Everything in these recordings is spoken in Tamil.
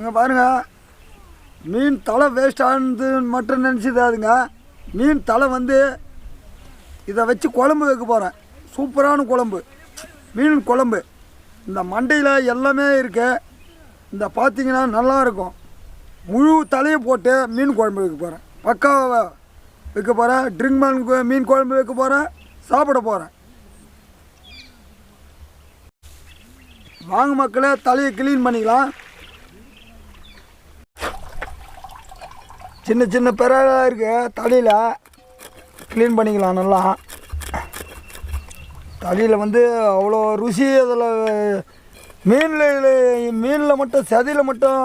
இங்கே பாருங்கள் மீன் தலை வேஸ்ட் ஆனது மட்டும் நினச்சிதாதுங்க மீன் தலை வந்து இதை வச்சு குழம்பு வைக்க போகிறேன் சூப்பரான குழம்பு. மீன் குழம்பு. இந்த மண்டையில் எல்லாமே இருக்கு. இந்த பார்த்தீங்கன்னா நல்லா இருக்கும். முழு தலையை போட்டு மீன் குழம்பு வைக்க போகிறேன் பக்காவாக வைக்க போகிறேன் ட்ரிங்க் மீன் மீன் குழம்பு வைக்க போகிறேன் சாப்பிட போகிறேன் வாங்க மக்களே தலையை க்ளீன் பண்ணிக்கலாம். சின்ன சின்ன பெறாக இருக்குது தலையில் க்ளீன் பண்ணிக்கலாம் நல்லா. தலையில் வந்து அவ்வளோ ருசி அதில் மீனில் மீனில் மட்டும் சதியில் மட்டும்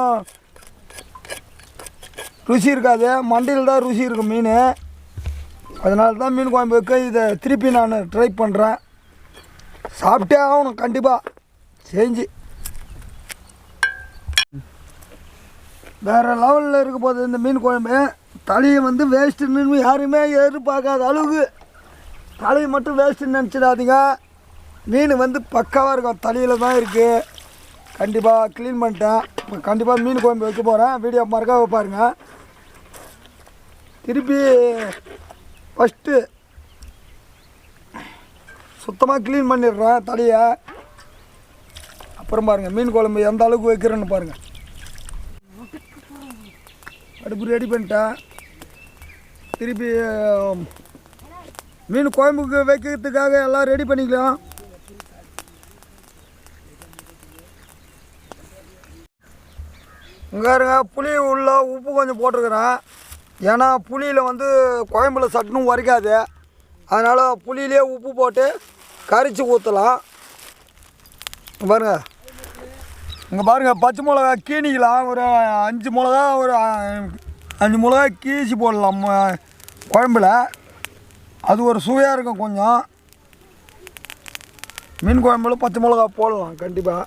ருசி இருக்காது. மண்டியில் தான் ருசி இருக்கும் மீன். அதனால தான் மீன் குழம்பு வைக்க இதை திருப்பி நான் ட்ரை பண்ணுறேன் சாப்பிட்டே ஆகணும் கண்டிப்பாக செஞ்சு. வேறு லெவலில் இருக்க போகுது இந்த மீன் குழம்பு. தலையை வந்து வேஸ்ட்டுன்னு யாருமே எதிர்பார்க்காத அளவுக்கு தலையை மட்டும் வேஸ்ட்டுன்னு நினச்சிடாதீங்க. மீன் வந்து பக்காவாக இருக்கும். தலையில் தான் இருக்குது கண்டிப்பாக க்ளீன் பண்ணிட்டேன். கண்டிப்பாக மீன் குழம்பு வைக்க போகிறேன் வீடியோ மறக்காம பாருங்க. திருப்பி ஃபஸ்ட்டு சுத்தமாக க்ளீன் பண்ணிடுறேன் தலையை. அப்புறம் பாருங்கள் மீன் குழம்பு எந்த அளவுக்கு வைக்கிறேன்னு பாருங்கள் அடுப்பு ரெடி பண்ணிட்டேன் திருப்பி மீன் குழம்புக்கு வைக்கிறதுக்காக எல்லாம் ரெடி பண்ணிக்கலாம் இங்கே இருங்க புளி உள்ள உப்பு கொஞ்சம் போட்டிருக்கிறேன் ஏன்னா புளியில் வந்து குழம்புல சட்டுன்னு உரைக்காது. அதனால் புளியிலே உப்பு போட்டு கரித்து ஊற்றலாம் பாருங்கள் இங்கே பாருங்கள் பச்சை மிளகா கீணிக்கலாம் ஒரு அஞ்சு மிளகா ஒரு அஞ்சு மிளகா கீசி போடலாம் குழம்புல. அது ஒரு சுவையாக இருக்கும் கொஞ்சம். மீன் குழம்புல பச்சை மிளகா போடலாம் கண்டிப்பாக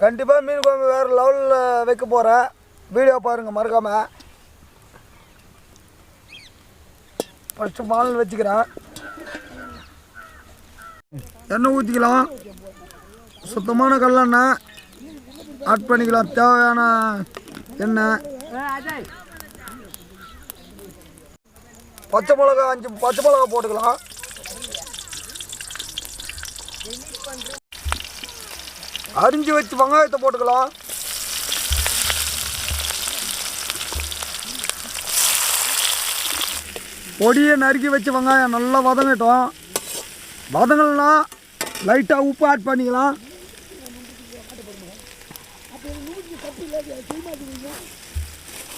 கண்டிப்பாக மீன் குழம்பு வேறு லெவலில் வைக்க போகிறேன் வீடியோ பாருங்கள் மறக்காமல் ஃபஸ்ட்டு மால் வச்சுக்கிறேன். எண்ணெய் ஊற்றிக்கலாம் சுத்தமான கல்லெண்ணெய் ஆட் பண்ணிக்கலாம். தேவையான எண்ணெய். பச்சை மிளகா அஞ்சு பச்சை மிளகா போட்டுக்கலாம். அரிஞ்சு வச்சு வெங்காயத்தை போட்டுக்கலாம். பொடியை நறுக்கி வச்சு வெங்காயம் நல்லா வதங்கட்டும். வதங்கலனா லைட்டாக உப்பு ஆட் பண்ணிக்கலாம்.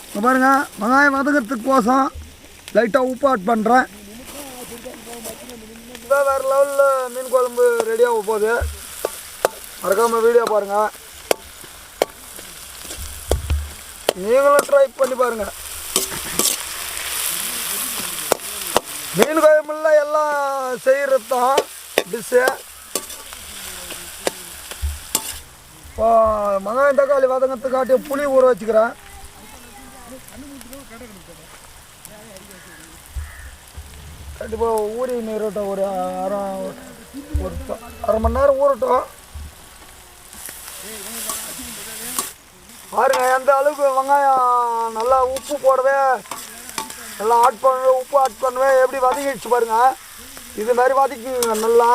இப்போ பாருங்கள் வெங்காயம் வதங்கிறதுக்கு கோசம் லைட்டாக உப்பு ஆட் பண்ணுறேன் இதான் வேறு லெவலில் மீன் குழம்பு ரெடியாக போகுது. மறக்காமல் வீடியோ பாருங்கள் நீங்களும் ட்ரை பண்ணி பாருங்கள் மீன் குழம்புல எல்லாம் செய்கிறது தான் டிஷ்ஷு இப்போ வெங்காயம் தக்காளி வதங்கத்துக்காட்டி புளி ஊற வச்சுக்கிறேன். கண்டிப்பாக ஊறி நீரட்டும் ஒரு அரை ஒரு அரை மணி நேரம் ஊறட்டும். பாருங்க எந்த அளவுக்கு வெங்காயம் நல்லா உப்பு போடவே நல்லா ஆட் பண்ணுவேன் உப்பு ஆட் பண்ணுவேன் எப்படி வதங்கிடுச்சு பாருங்க. இது மாதிரி வதக்கிங்க நல்லா.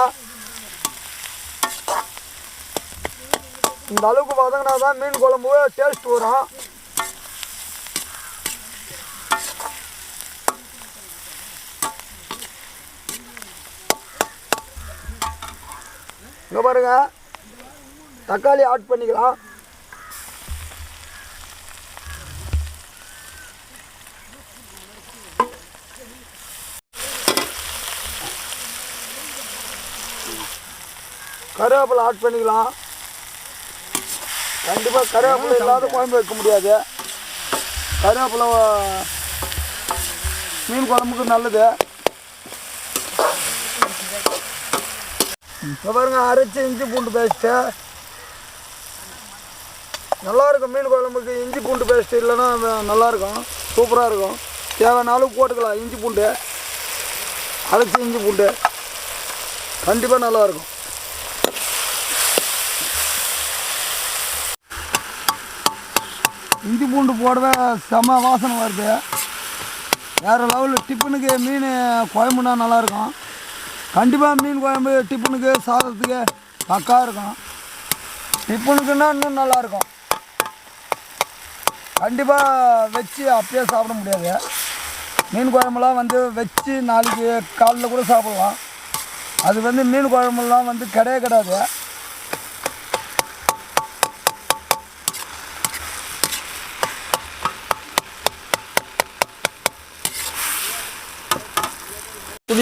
இந்த அளவுக்கு வதங்கினா தான் மீன் குழம்பு டேஸ்ட் வரும். இங்கே பாருங்க. தக்காளி ஆட் பண்ணிக்கலாம். கருவேப்பிலை ஆட் பண்ணிக்கலாம். கண்டிப்பாக கருவேப்பிலை இல்லாத குழம்பு வைக்க முடியாது. கருவேப்பிலை மீன் குழம்புக்கு நல்லது. இப்போ பாருங்க அரைச்சி இஞ்சி பூண்டு பேஸ்ட்டு நல்லாயிருக்கும் மீன் குழம்புக்கு இஞ்சி பூண்டு பேஸ்ட்டு இல்லைன்னா நல்லாயிருக்கும் நல்லா இருக்கும். சூப்பராக இருக்கும் தேவையான அளவு போட்டுக்கலாம் இஞ்சி பூண்டு. அரைச்சி இஞ்சி பூண்டு. கண்டிப்பாக நல்லாயிருக்கும். இஞ்சி பூண்டு போடவே செம வாசனை வருது வேறு லெவலில் டிஃபனுக்கு மீன் குழம்புனா நல்லாயிருக்கும் கண்டிப்பாக மீன் குழம்பு டிஃபனுக்கு சாதத்துக்கு பக்கா இருக்கும். டிஃபனுக்குன்னா இன்னும் நல்லாயிருக்கும் கண்டிப்பாக வச்சு அப்படியே சாப்பிட முடியாது. மீன் குழம்புலாம் வந்து வச்சு நாளைக்கு காலைல கூட சாப்பிடலாம். அது வந்து மீன் குழம்புலாம் வந்து கிடையவே கிடையாது.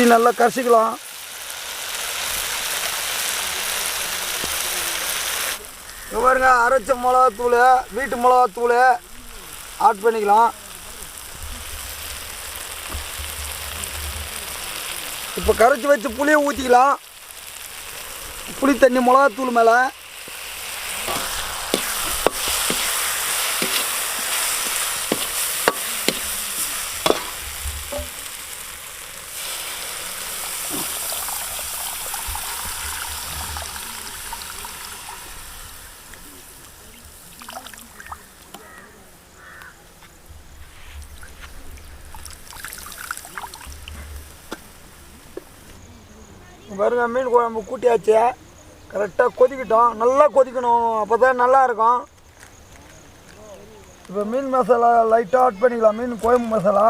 புளி நல்லா கரைச்சிக்கலாம் பாருங்க அரைச்ச மிளகாத்தூள் வீட்டு மிளகாத்தூள் ஆட் பண்ணிக்கலாம். இப்போ கரைச்சி வச்சு புளியை ஊற்றிக்கலாம் புளி தண்ணி மிளகாத்தூள் மேலே. பாருங்க மீன் குழம்பு கூட்டியாச்சு. கரெக்டாக கொதிக்கிட்டோம். நல்லா கொதிக்கணும். அப்போ தான் நல்லாயிருக்கும். இப்போ மீன் மசாலா லைட்டாக ஆட் பண்ணிக்கலாம். மீன் குழம்பு மசாலா.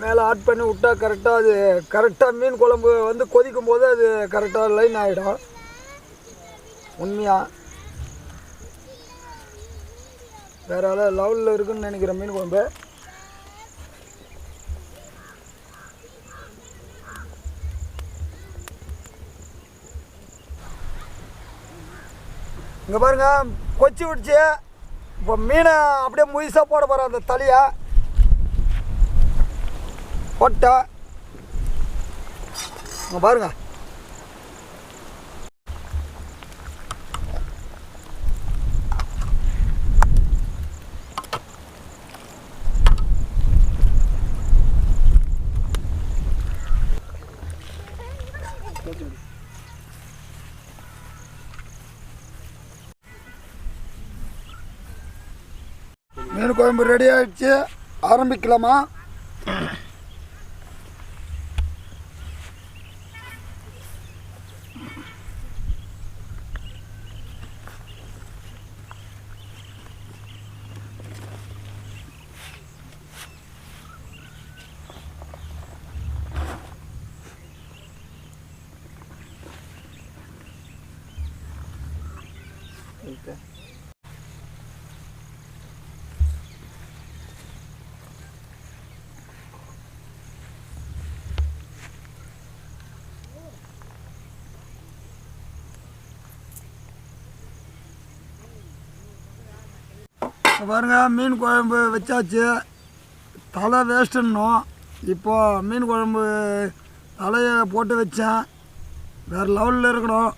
மேலே ஆட் பண்ணி விட்டா கரெக்டாக அது கரெக்டாக மீன் குழம்பு வந்து கொதிக்கும் போது அது கரெக்டாக லைன் ஆகிடும் உண்மையாக வேற லெவலில் இருக்குன்னு நினைக்கிற மீன் குழம்பு. இங்கே பாருங்க கொச்சி விடுச்சு. இப்போ மீனை அப்படியே முயசாக போட போகிறேன் அந்த தலையை கொட்டை. இங்கே பாருங்க. கோயம்பு குழம்பு ரெடி ஆகிடுச்சு ஆரம்பிக்கலாமா Okay. பாருங்க மீன் குழம்பு வச்சாச்சு. தலை வேஸ்ட்டுன்னோம் இப்போ மீன் குழம்பு தலையை போட்டு வச்சேன். வேறு லெவலில் இருக்கணும்.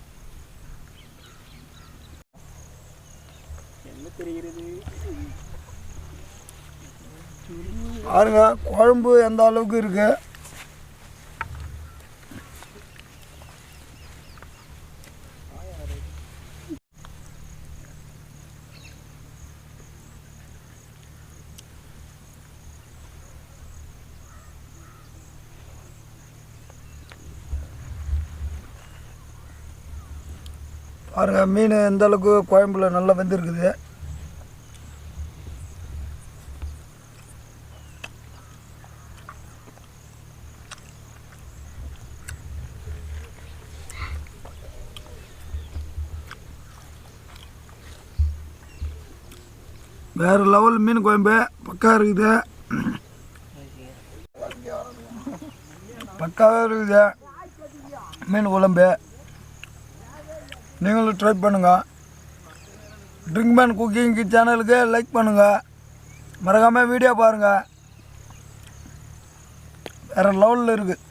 பாருங்க குழம்பு எந்த அளவுக்கு இருக்கு? பாருங்க மீன் எந்த அளவுக்கு கோயம்புல நல்லா வெந்திருக்குது. வேறு லெவல் மீன் குழம்பு பக்கா இருக்குது. பக்காவே இருக்குது. மீன் குழம்பு. நீங்களும் ட்ரை பண்ணுங்கள் ட்ரிங்க் மேன் குக்கிங் சேனலுக்கு லைக் பண்ணுங்கள் மறக்காமல் வீடியோ பாருங்கள் வேறு லெவலில் இருக்குது